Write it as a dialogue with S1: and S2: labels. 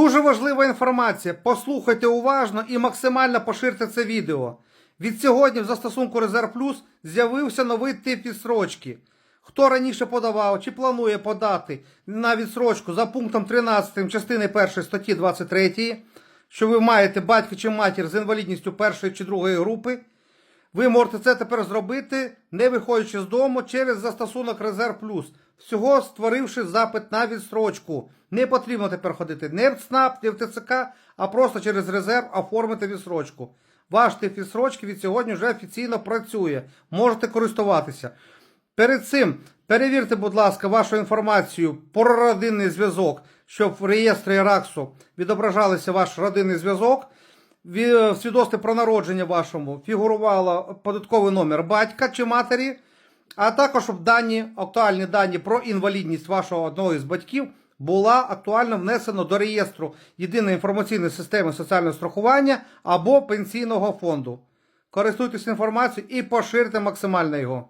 S1: Дуже важлива інформація. Послухайте уважно і максимально поширте це відео. Від сьогодні в застосунку Резерв Плюс з'явився новий тип відсрочки. Хто раніше подавав чи планує подати на відсрочку за пунктом 13 частини 1 статті 23, що ви маєте батька чи матір з інвалідністю першої чи другої групи, ви можете це тепер зробити, не виходячи з дому через застосунок Резерв Плюс, всього створивши запит на відстрочку. Не потрібно тепер ходити не в ЦНАП, не в ТЦК, а просто через резерв оформити відсрочку. Ваш тип відсрочки від сьогодні вже офіційно працює. Можете користуватися. Перед цим перевірте, будь ласка, вашу інформацію про родинний зв'язок, щоб в реєстрі РАКСу відображалися ваш родинний зв'язок. Ві- В свідоцтві про народження вашому фігурувало податковий номер батька чи матері, а також щоб дані, актуальні дані про інвалідність вашого одного із батьків була актуально внесено до реєстру єдиної інформаційної системи соціального страхування або пенсійного фонду. Користуйтесь інформацією і поширте максимально його.